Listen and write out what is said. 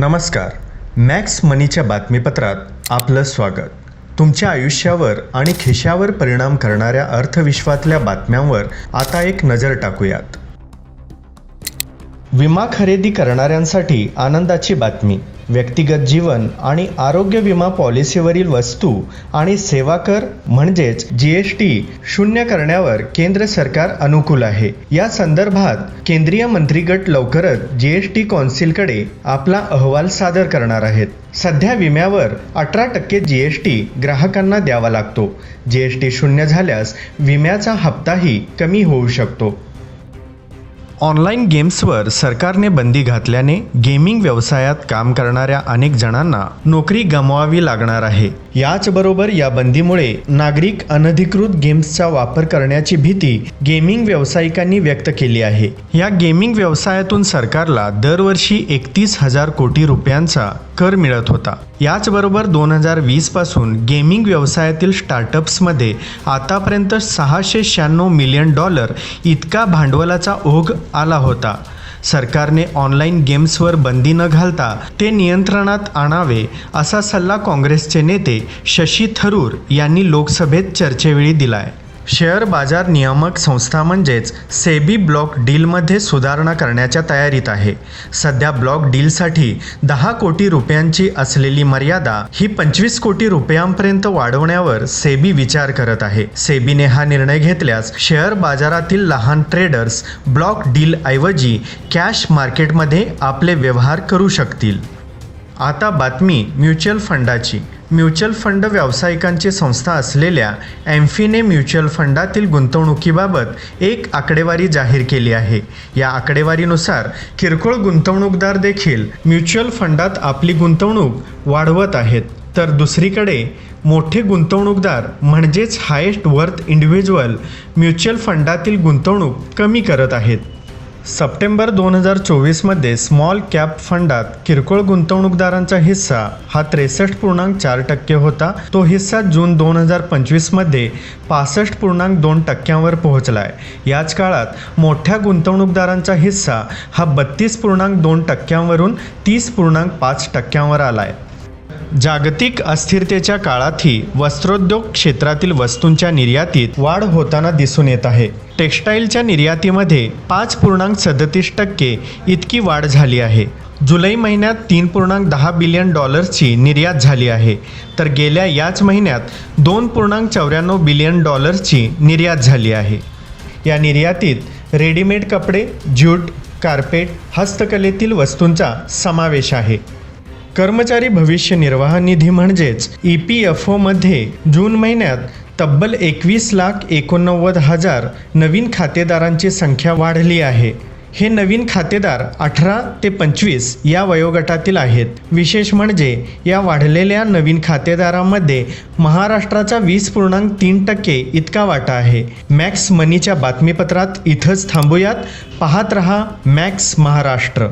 नमस्कार. मॅक्स मनीच्या बातमीपत्रात आपलं स्वागत. तुमच्या आयुष्यावर आणि खिशावर परिणाम करणाऱ्या अर्थविश्वातल्या बातम्यांवर आता एक नजर टाकूयात. विमा खरेदी करणाऱ्यांसाठी आनंदाची बातमी. व्यक्तिगत जीवन आणि आरोग्य विमा पॉलिसीवरील वस्तू आणि सेवा कर म्हणजेच जी एस टी शून्य करण्यावर केंद्र सरकार अनुकूल आहे. या संदर्भात केंद्रीय मंत्रिगट लवकरच जी एस टी कौन्सिलकडे आपला अहवाल सादर करणार आहेत. सध्या विम्यावर अठरा टक्के जी एस टी ग्राहकांना द्यावा लागतो. जी एस टी शून्य झाल्यास विम्याचा हप्ताही कमी होऊ शकतो. ऑनलाईन गेम्सवर सरकारने बंदी घातल्याने गेमिंग व्यवसायात काम करणाऱ्या अनेक जणांना नोकरी गमवावी लागणार आहे. याचबरोबर या बंदीमुळे नागरिक अनधिकृत गेम्सचा वापर करण्याची भीती गेमिंग व्यावसायिकांनी व्यक्त केली आहे. या गेमिंग व्यवसायातून सरकारला दरवर्षी एकतीस हजार कोटी रुपयांचा कर मिळत होता. याचबरोबर दोन हजार वीसपासून गेमिंग व्यवसायातील स्टार्टअप्समध्ये आतापर्यंत सहाशे शहाण्णव मिलियन डॉलर इतका भांडवलाचा ओघ आला होता. सरकारने ऑनलाईन गेम्सवर बंदी न घालता ते नियंत्रणात आणावे असा सल्ला काँग्रेसचे नेते शशी थरूर यांनी लोकसभेत चर्चेवेळी दिलाय. शेअर बाजार नियामक संस्था म्हणजेच सेबी ब्लॉक डीलमध्ये सुधारणा करण्याच्या तयारीत आहे. सध्या ब्लॉक डीलसाठी दहा कोटी रुपयांची असलेली मर्यादा ही पंचवीस कोटी रुपयांपर्यंत वाढवण्यावर सेबी विचार करत आहे. सेबीने हा निर्णय घेतल्यास शेअर बाजारातील लहान ट्रेडर्स ब्लॉक डीलऐवजी कॅश मार्केटमध्ये आपले व्यवहार करू शकतील. आता बातमी म्युच्युअल फंडाची. म्युच्युअल फंड व्यावसायिकांची संस्था असलेल्या एम्फीने म्युच्युअल फंडातील गुंतवणुकीबाबत एक आकडेवारी जाहीर केली आहे. या आकडेवारीनुसार किरकोळ गुंतवणूकदार देखील म्युच्युअल फंडात आपली गुंतवणूक वाढवत आहेत. तर दुसरीकडे मोठे गुंतवणूकदार म्हणजेच हायेस्ट वर्थ इंडिव्हिज्युअल म्युच्युअल फंडातील गुंतवणूक कमी करत आहेत. सप्टेंबर दोन हजार चोवीसमध्ये स्मॉल कॅप फंडात किरकोळ गुंतवणूकदारांचा हिस्सा हा त्रेसष्ट पूर्णांक चार टक्के होता. तो हिस्सा जून दोन हजार पंचवीसमध्ये पासष्ट पूर्णांक दोन टक्क्यांवर पोहोचला आहे याच काळात मोठ्या गुंतवणूकदारांचा हिस्सा हा बत्तीस पूर्णांक दोन टक्क्यांवरून तीस पूर्णांक पाच टक्क्यांवर आला आहे जागतिक अस्थिरतेच्या काळातही वस्त्रोद्योग क्षेत्रातील वस्तूंच्या निर्यातीत वाढ होताना दिसून येत आहे. टेक्स्टाईलच्या निर्यातीमध्ये पाच पूर्णांक सदतीस टक्के इतकी वाढ झाली आहे. जुलै महिन्यात तीन पूर्णांक दहा बिलियन डॉलर्सची निर्यात झाली आहे. तर गेल्या याच महिन्यात दोन पूर्णांक चौऱ्याण्णव बिलियन डॉलर्सची निर्यात झाली आहे. या निर्यातीत रेडीमेड कपडे ज्यूट कार्पेट हस्तकलेतील वस्तूंचा समावेश आहे. कर्मचारी भविष्य निर्वाह निधी म्हणजेच ई पी एफ ओमध्ये जून महिन्यात तब्बल एकवीस लाख एकोणनव्वद हजार नवीन खातेदारांची संख्या वाढली आहे. हे नवीन खातेदार अठरा ते पंचवीस या वयोगटातील आहेत. विशेष म्हणजे या वाढलेल्या नवीन खातेदारांमध्ये महाराष्ट्राचा वीस पूर्णांक तीन टक्के इतका वाटा आहे. मॅक्स मनीच्या बातमीपत्रात इथंच थांबूयात. पाहत रहा मॅक्स महाराष्ट्र.